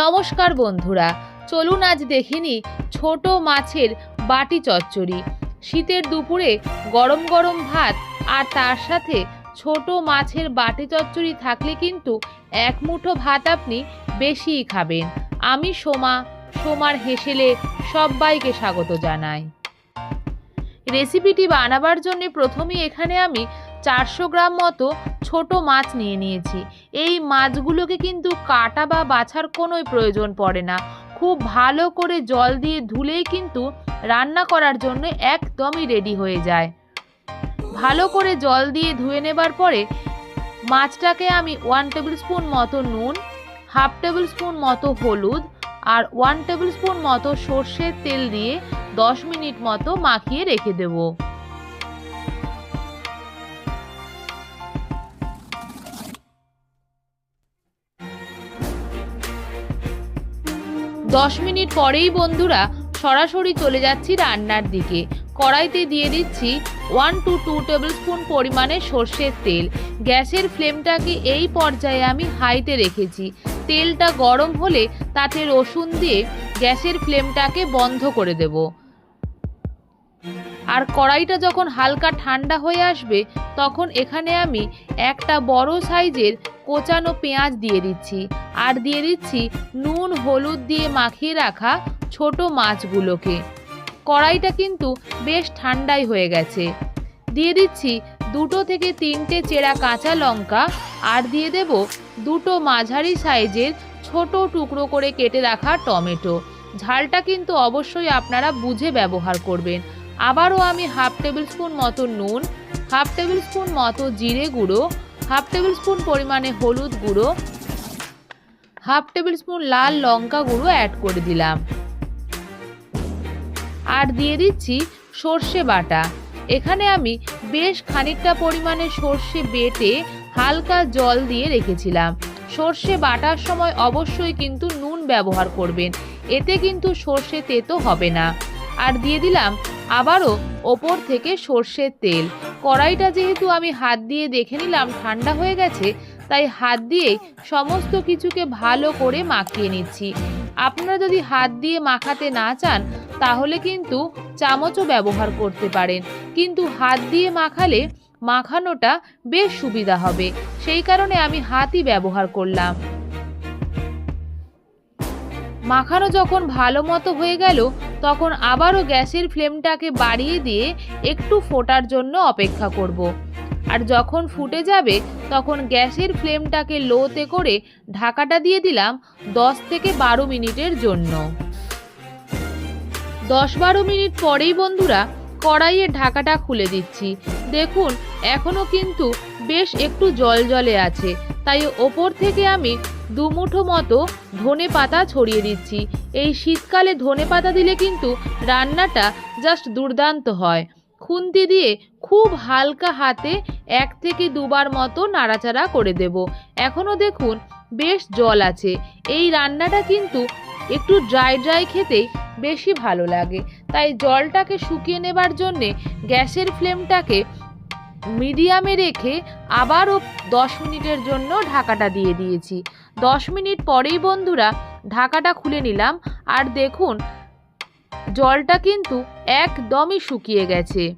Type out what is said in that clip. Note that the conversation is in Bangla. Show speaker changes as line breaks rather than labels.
নমস্কার বন্ধুরা, চলুন আজ দেখিনি ছোট মাছের বাটি চচ্চড়ি। শীতের দুপুরে গরম গরম ভাত আর তার সাথে ছোট মাছের বাটি চচ্চড়ি থাকলে কিন্তু এক মুঠো ভাত আপনি বেশিই খাবেন। আমি সোমা, সোমার হেসেলে সবাইকে স্বাগত জানাই। রেসিপিটি বানাবার জন্য প্রথমেই এখানে আমি চারশো গ্রাম মতো ছোট মাছ নিয়ে নিয়েছি। এই মাছগুলোকে কিন্তু কাটা বা বাছার কোনোই প্রয়োজন পড়ে না। খুব ভালো করে জল দিয়ে ধুলেই কিন্তু রান্না করার জন্য একদমই রেডি হয়ে যায়। ভালো করে জল দিয়ে ধুয়ে নেবার পরে মাছটাকে আমি ওয়ান টেবিল স্পুন মতো নুন, হাফ টেবিল স্পুন মতো হলুদ আর ওয়ান টেবিল স্পুন মতো সর্ষের তেল দিয়ে দশ মিনিট মতো মাখিয়ে রেখে দেবো। দশ মিনিট পরেই বন্ধুরা সরাসরি চলে যাচ্ছি রান্নার দিকে। কড়াইতে দিয়ে দিচ্ছি one two two table spoon পরিমাণে সর্ষের তেল। গ্যাসের ফ্লেমটাকে এই পর্যায়ে আমি হাইতে রেখেছি। তেলটা গরম হলে তাতে রসুন দিয়ে গ্যাসের ফ্লেমটাকে বন্ধ করে দেব। আর কড়াইটা যখন হালকা ঠান্ডা হয়ে আসবে, তখন এখানে আমি একটা বড় সাইজের কোচানো পেঁয়াজ দিয়ে দিচ্ছি। আর দিয়ে দিচ্ছি নুন, হলুদ দিয়ে মাখিয়ে রাখা ছোট মাছগুলোকে। কড়াইটা কিন্তু বেশ ঠান্ডাই হয়ে গেছে। দিয়ে দিচ্ছি দুটো থেকে তিনটে চেরা কাঁচা লঙ্কা আর দিয়ে দেব দুটো মাঝারি সাইজের ছোট টুকরো করে কেটে রাখা টমেটো। ঝালটা কিন্তু অবশ্যই আপনারা বুঝে ব্যবহার করবেন। আবারও আমি হাফ টেবিল স্পুন মতো নুন, হাফ টেবিল স্পুন মতো জিরে গুঁড়ো, হাফ টেবিল স্পুন পরিমাণে হলুদ গুঁড়ো, হাফ টেবিল স্পুন লাল লঙ্কা গুঁড়ো অ্যাড করে দিলাম। আর দিয়ে দিচ্ছি সর্ষে বাটা। এখানে আমি বেশ খানিকটা পরিমাণে সর্ষে বেটে হালকা জল দিয়ে রেখেছিলাম। সর্ষে বাটার সময় অবশ্যই কিন্তু নুন ব্যবহার করবেন, এতে কিন্তু সর্ষে তেতো হবে না। আর দিয়ে দিলাম আবারও ওপর থেকে সর্ষের তেল। কড়াইটা যেহেতু আমি হাত দিয়ে দেখে নিলাম, ঠান্ডা হয়ে গেছে, তাই হাত দিয়ে সমস্ত কিছুকে ভালো করে মাখিয়ে নিচ্ছি। আপনারা যদি হাত দিয়ে মাখাতে না চান, তাহলে কিন্তু চামচও ব্যবহার করতে পারেন। কিন্তু হাত দিয়ে মাখালে মাখানোটা বেশ সুবিধা হবে। সেই কারণে আমি হাতই ব্যবহার করলাম। মাখানো যখন ভালো মতো হয়ে গেল তখন আবারও গ্যাসের ফ্লেমটাকে বাড়িয়ে দিয়ে একটু ফোটার জন্য অপেক্ষা করব। আর যখন ফুটে যাবে, তখন গ্যাসের ফ্লেমটাকে লোতে করে ঢাকাটা দিয়ে দিলাম দশ থেকে বারো মিনিটের জন্য দশ বারো মিনিট পরেই বন্ধুরা কড়াইয়ের ঢাকাটা খুলে দিচ্ছি দেখুন, এখনও কিন্তু বেশ একটু জল জলে আছে। তাই ওপর থেকে আমি দুমুঠো মতো ধনে পাতা ছড়িয়ে দিচ্ছি। এই শীতকালে ধনে পাতা দিলে কিন্তু রান্নাটা জাস্ট দুর্দান্ত হয়। খুন্তি দিয়ে খুব হালকা হাতে এক থেকে দুবার মতো নাড়াচাড়া করে দেব। এখনও দেখুন, বেশ জল আছে। এই রান্নাটা কিন্তু একটু ড্রাই ড্রাই খেতেই বেশি ভালো লাগে। তাই জলটাকে শুকিয়ে নেবার জন্যে গ্যাসের ফ্লেমটাকে মিডিয়ামে রেখে আবারও দশ মিনিটের জন্য ঢাকাটা দিয়ে দিয়েছি। দশ মিনিট পরেই বন্ধুরা, ঢাকাটা খুলে নিলাম। আর দেখুন, জলটা কিন্তু একদমই শুকিয়ে গেছে।